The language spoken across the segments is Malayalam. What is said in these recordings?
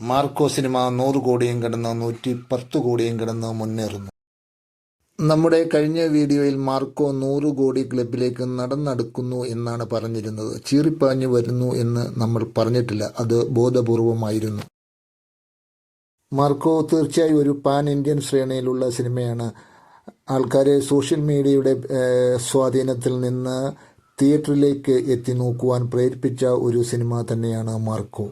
മാർക്കോ സിനിമ നൂറ് കോടിയും കടന്ന് നൂറ്റി പത്ത് കോടിയും കടന്ന് മുന്നേറുന്നു. നമ്മുടെ കഴിഞ്ഞ വീഡിയോയിൽ മാർക്കോ നൂറ് കോടി ക്ലബിലേക്ക് നടന്നടുക്കുന്നു എന്നാണ് പറഞ്ഞിരുന്നത്. ചീറിപ്പാഞ്ഞു വരുന്നു എന്ന് നമ്മൾ പറഞ്ഞിട്ടില്ല. അത് ബോധപൂർവമായിരുന്നു. മാർക്കോ തീർച്ചയായും ഒരു പാൻ ഇന്ത്യൻ ശ്രേണിയിലുള്ള സിനിമയാണ്. ആൾക്കാരെ സോഷ്യൽ മീഡിയയുടെ സ്വാധീനത്തിൽ നിന്ന് തിയേറ്ററിലേക്ക് എത്തി നോക്കുവാൻ പ്രേരിപ്പിച്ച ഒരു സിനിമ തന്നെയാണ് മാർക്കോ.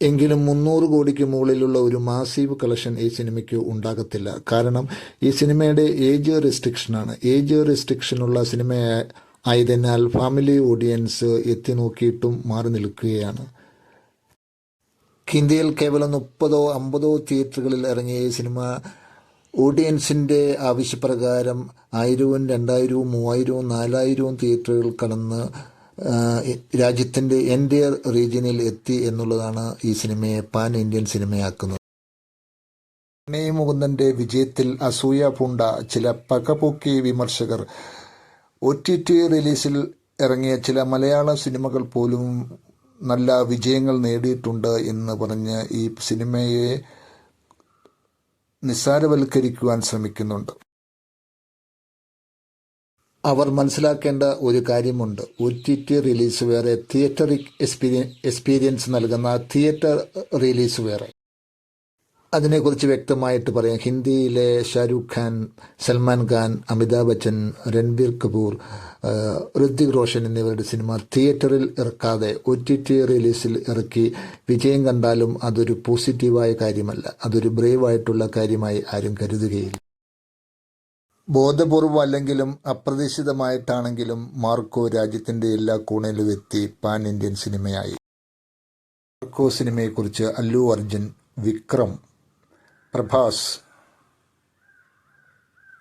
എങ്കിലും മുന്നൂറ് കോടിക്ക് മുകളിലുള്ള ഒരു മാസീവ് കളക്ഷൻ ഈ സിനിമയ്ക്ക് ഉണ്ടാകത്തില്ല. കാരണം ഈ സിനിമയുടെ ഏജ് റെസ്ട്രിക്ഷനാണ്. ഏജ് റെസ്ട്രിക്ഷനുള്ള സിനിമ ആയതിനാൽ ഫാമിലി ഓഡിയൻസ് എത്തി നോക്കിയിട്ടും മാറി നിൽക്കുകയാണ്. ഹിന്ദിയിൽ കേവലം മുപ്പതോ അമ്പതോ തിയേറ്ററുകളിൽ ഇറങ്ങിയ ഈ സിനിമ ഓഡിയൻസിന്റെ ആവശ്യപ്രകാരം ആയിരവും രണ്ടായിരവും മൂവായിരവും നാലായിരവും തിയേറ്ററുകൾ കടന്ന് രാജ്യത്തിന്റെ എന്റെ റീജിയനിൽ എത്തി എന്നുള്ളതാണ് ഈ സിനിമയെ പാൻ ഇന്ത്യൻ സിനിമയാക്കുന്നത്. പ്രണയ മുകുന്ദന്റെ വിജയത്തിൽ അസൂയ പൂണ്ട ചില പകപോക്കി വിമർശകർ. ഒ ടി ടി റിലീസിൽ ഇറങ്ങിയ ചില മലയാള സിനിമകൾ പോലും നല്ല വിജയങ്ങൾ നേടിയിട്ടുണ്ട് എന്ന് പറഞ്ഞ് ഈ സിനിമയെ നിസ്സാരവൽക്കരിക്കുവാൻ ശ്രമിക്കുന്നുണ്ട്. അവർ മനസ്സിലാക്കേണ്ട ഒരു കാര്യമുണ്ട്. ഒ ടി ടി റിലീസ് വേറെ തിയേറ്റർ എക്സ്പീരിയൻസ് നൽകുന്ന തിയേറ്റർ റിലീസ് വേറെ. അതിനെക്കുറിച്ച് വ്യക്തമായിട്ട് പറയാം. ഹിന്ദിയിലെ ഷാരൂഖ് ഖാൻ സൽമാൻ ഖാൻ അമിതാഭ് ബച്ചൻ രൺബീർ കപൂർ ഋത്വിക് റോഷൻ എന്നിവരുടെ സിനിമ തിയേറ്ററിൽ ഇറക്കാതെ ഒ ടി ടി റിലീസിൽ ഇറക്കി വിജയം കണ്ടാലും അതൊരു പോസിറ്റീവായ കാര്യമല്ല. അതൊരു ബ്രേവായിട്ടുള്ള കാര്യമായി ആരും കരുതുകയില്ല. ബോധപൂർവം അല്ലെങ്കിലും അപ്രതീക്ഷിതമായിട്ടാണെങ്കിലും മാർക്കോ രാജ്യത്തിന്റെ എല്ലാ കോണിലും എത്തി പാൻ ഇന്ത്യൻ സിനിമയായി. മാർക്കോ സിനിമയെക്കുറിച്ച് അല്ലു അർജുൻ വിക്രം പ്രഭാസ്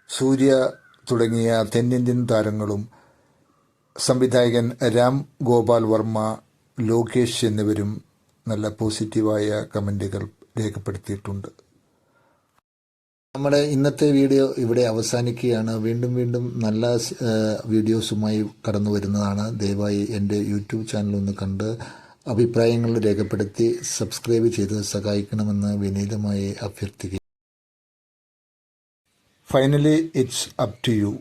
സൂര്യ തുടങ്ങിയ തെന്നിന്ത്യൻ താരങ്ങളും സംവിധായകൻ രാം ഗോപാൽ വർമ്മ ലോകേഷ് എന്നിവരും നല്ല പോസിറ്റീവായ കമന്റുകൾ രേഖപ്പെടുത്തിയിട്ടുണ്ട്. നമ്മുടെ ഇന്നത്തെ വീഡിയോ ഇവിടെ അവസാനിക്കുകയാണ്. വീണ്ടും വീണ്ടും നല്ല വീഡിയോസുമായി കടന്നു വരുന്നതാണ്. ദയവായി എന്റെ യൂട്യൂബ് ചാനൽ ഒന്ന് കണ്ട് അഭിപ്രായങ്ങൾ രേഖപ്പെടുത്തി സബ്സ്ക്രൈബ് ചെയ്ത് സഹായിക്കണമെന്ന് വിനീതമായി അഭ്യർത്ഥിക്കുക finally it's up to you